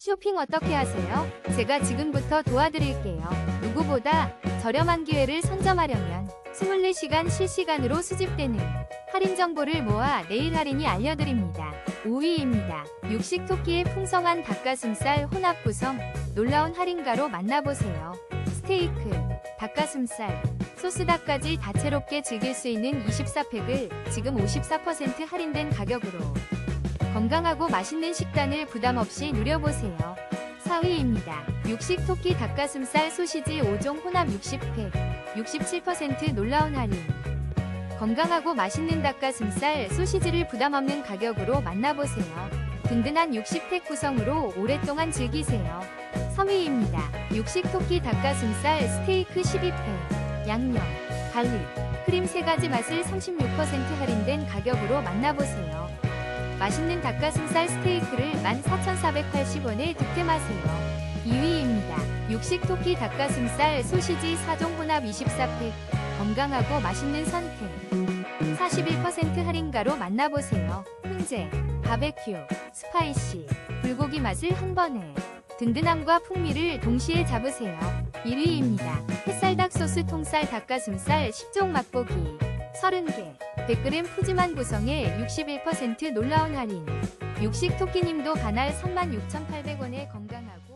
쇼핑 어떻게 하세요? 제가 지금부터 도와드릴게요. 누구보다 저렴한 기회를 선점하려면 24시간 실시간으로 수집되는 할인 정보를 모아 내일 할인이 알려드립니다. 5위입니다. 육식 토끼의 풍성한 닭가슴살 혼합 구성 놀라운 할인가로 만나보세요. 스테이크, 닭가슴살, 소스닭까지 다채롭게 즐길 수 있는 24팩을 지금 54% 할인된 가격으로 건강하고 맛있는 식단을 부담 없이 누려보세요. 4위입니다. 육식 토끼 닭가슴살 소시지 5종 혼합 60팩 67% 놀라운 할인 건강하고 맛있는 닭가슴살 소시지를 부담 없는 가격으로 만나보세요. 든든한 60팩 구성으로 오랫동안 즐기세요. 3위입니다. 육식 토끼 닭가슴살 스테이크 12팩 양념, 갈릭, 크림 3가지 맛을 36% 할인된 가격으로 만나보세요. 맛있는 닭가슴살 스테이크를 14,480원에 득템하세요. 2위입니다. 육식 토끼 닭가슴살 소시지 4종 혼합 24팩 건강하고 맛있는 선택 41% 할인가로 만나보세요. 훈제, 바베큐, 스파이시, 불고기 맛을 한 번에 든든함과 풍미를 동시에 잡으세요. 1위입니다. 햇살닭 소스 통쌀 닭가슴살 10종 맛보기 30개 100g 푸짐한 구성에 61% 놀라운 할인. 육식 토끼님도 반할 36,800원에 건강하고